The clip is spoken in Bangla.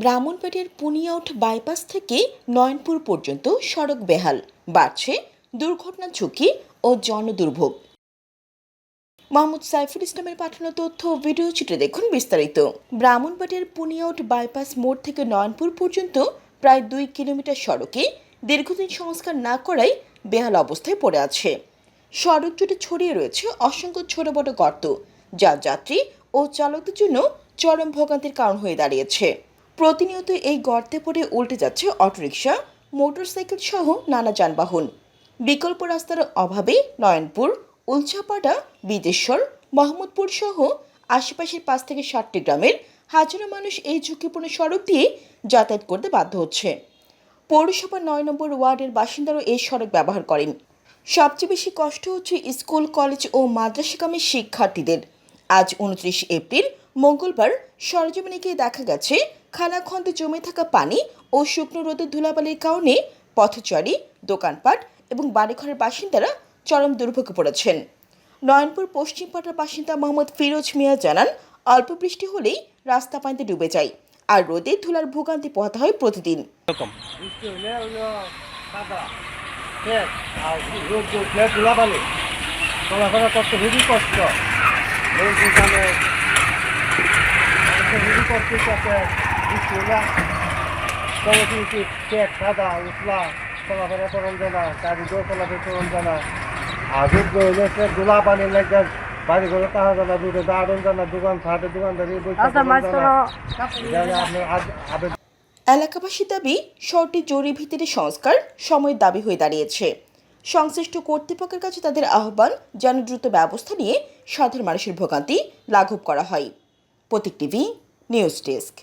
ব্রাহ্মণবাড়িয়ার পুনিয়াউট বাইপাস থেকে নয়নপুর পর্যন্ত সড়ক বেহাল। বাড়ছে দুর্ঘটনা ঝুঁকি ও জনদুর্ভোগ। মোহাম্মদ সাইফুল ইসলামের পাঠানো তথ্য ও ভিডিও চিত্রে দেখুন বিস্তারিত। ব্রাহ্মণবাড়িয়ার পুনিয়াউট বাইপাস মোড় থেকে নয়নপুর পর্যন্ত প্রায় দুই কিলোমিটার সড়কে দীর্ঘদিন সংস্কার না করাই বেহাল অবস্থায় পড়ে আছে। সড়ক জুড়ে ছড়িয়ে রয়েছে অসংখ্য ছোট বড় গর্ত, যা যাত্রী ও চালকদের জন্য চরম ভোগান্তির কারণ হয়ে দাঁড়িয়েছে। প্রতিনিয়ত এই গর্তে পড়ে উল্টে যাচ্ছে অটোরিকশা, মোটরসাইকেল সহ নানা যানবাহন। বিকল্প রাস্তার অভাবে নয়নপুর উলছাপাড়া বিদেশ্বর, মোহাম্মদপুর সহ আশেপাশের পাঁচ থেকে ষাটটি গ্রামের হাজারো মানুষ এই ঝুঁকিপূর্ণ সড়ক দিয়ে যাতায়াত করতে বাধ্য হচ্ছে। পৌরসভার নয় নম্বর ওয়ার্ডের বাসিন্দারাও এই সড়ক ব্যবহার করেন। সবচেয়ে বেশি কষ্ট হচ্ছে স্কুল, কলেজ ও মাদ্রাসাগামী শিক্ষার্থীদের। আজ উনত্রিশ এপ্রিল, মঙ্গলবার সরজমিনে গিয়ে দেখা গেছে খানাখন্দে জমে থাকা পানি ও শুকনো রোদের ধুলাবালির কারণে পথচারী দোকানপাট এবং বাড়িঘরের বাসিন্দারা চরম দুর্ভোগে পড়েছেন। নয়নপুর পশ্চিমপাড়ার বাসিন্দা মোহাম্মদ ফিরোজ মিয়া জানান অল্প বৃষ্টি হলেই রাস্তা পানিতে ডুবে যায় আর রোদে ধুলার ভোগান্তি পোহাতে হয় প্রতিদিন। চলাফেরা করতে খুবই কষ্ট। চলাফেরা জানা চলাফেরা জানা হইলে লেগে বাড়ি ঘরে তাহা জানা দাঁড়ন জানা দোকান দোকানদারি আবেদন। এলাকাবাসীর দাবি শহরটি জরুরি ভিত্তিতে সংস্কার সময়ের দাবি হয়ে দাঁড়িয়েছে। সংশ্লিষ্ট কর্তৃপক্ষের কাছে তাদের আহ্বান যেন দ্রুত ব্যবস্থা নিয়ে সাধারণ মানুষের ভোগান্তি লাঘব করা হয়। Pratik TV news desk.